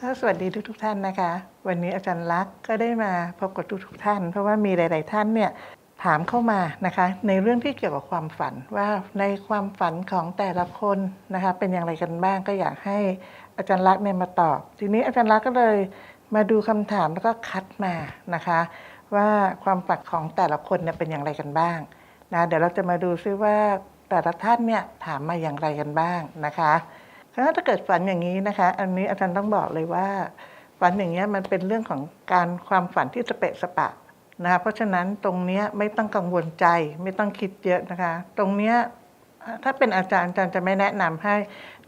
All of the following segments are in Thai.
ก็สวัสดีทุกทท่านนะคะ วันนี้อาจารย์ลักษ์ก็ได้มาพบกับทุกทท่าน เพราะว่ามีหลาย ๆ ท่านเนี่ยถามเข้ามานะคะ ในเรื่องที่เกี่ยวกับความฝันว่าในความฝันของแต่ละคนนะคะ เป็นอย่างไรกันบ้างก็อยากให้อาจารย์ลักษ์เนี่ยมาตอบ ทีนี้อาจารย์ลักษ์ก็เลยมาดูคำถามแล้วก็คัดมานะคะ ว่าความฝันของแต่ละคนเนี่ยเป็นอย่างไรกันบ้างนะเดี๋ยวเราจะมาดูซิว่าแต่ละท่านเนี่ยถามมาอย่างไรกันบ้างนะคะ ถ้าเกิดฝันอย่างนี้นะคะ อันนี้อาจารย์ต้องบอกเลยว่า ฝันอย่างเงี้ยมันเป็นเรื่องของการความฝันที่สเปะสปะนะคะเพราะฉะนั้นตรงเนี้ยไม่ต้องกังวลใจไม่ต้องคิดเยอะนะคะ ตรงเนี้ยถ้าเป็นอาจารย์อาจารย์จะไม่แนะนำให้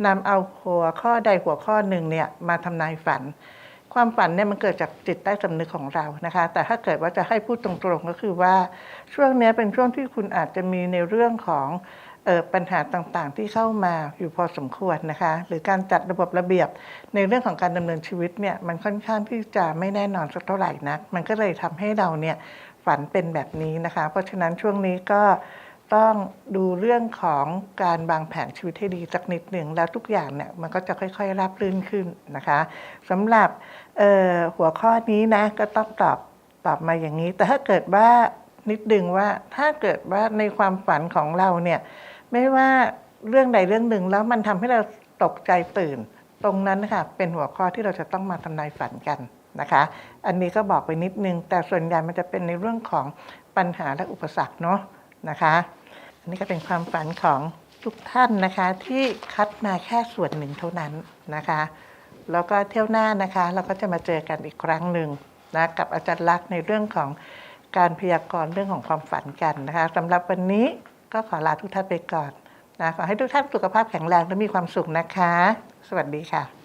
นำเอาหัวข้อใดหัวข้อหนึ่งเนี่ยมาทำนายฝัน ความฝันเนี่ยมันเกิดจากจิตใต้สำนึกของเรานะคะ แต่ถ้าเกิดว่าจะให้พูดตรงๆก็คือว่าช่วงนี้เป็นช่วงที่คุณอาจจะมีในเรื่องของออปัญหาต่างๆ ที่เข้ามาอยู่พอสมควรนะคะ หรือการจัดระบบระเบียบในเรื่องของการดำเนินชีวิตเนี่ยมันค่อนข้างที่จะไม่แน่นอนสักเท่าไหร่นัก มันก็เลยทำให้เราเนี่ยฝันเป็นแบบนี้นะคะ เพราะฉะนั้นช่วงนี้ก็ ต้องดูเรื่องของการวางแผนชีวิตให้ดีสักนิดหนึ่งแล้วทุกอย่างเนี่ยมันก็จะค่อยๆ ราบรื่นขึ้นนะคะสำหรับหัวข้อนี้นะก็ต้องตอบตอบมาอย่างนี้ แต่ถ้าเกิดว่านิดดึงว่าถ้าเกิดว่าในความฝันของเราเนี่ยไม่ว่าเรื่องใดเรื่องหนึ่งแล้วมันทำให้เราตกใจตื่น ตรงนั้นนะคะเป็นหัวข้อที่เราจะต้องมาทำนายฝันกันนะคะ อันนี้ก็บอกไปนิดนึง แต่ส่วนใหญ่มันจะเป็นในเรื่องของปัญหาและอุปสรรคเนาะ นะคะ อันนี้ก็เป็นความฝันของทุกท่านนะคะที่คัดมาแค่ส่วนหนึ่งเท่านั้นนะคะ แล้วก็เที่ยวหน้านะคะ เราก็จะมาเจอกันอีกครั้งหนึ่งนะกับอาจารย์ลักษณ์ในเรื่องของการพยากรณ์เรื่องของความฝันกันนะคะสำหรับวันนี้ก็ขอลาทุกท่านไปก่อนนะขอให้ทุกท่านสุขภาพแข็งแรงและมีความสุขนะคะ สวัสดีค่ะ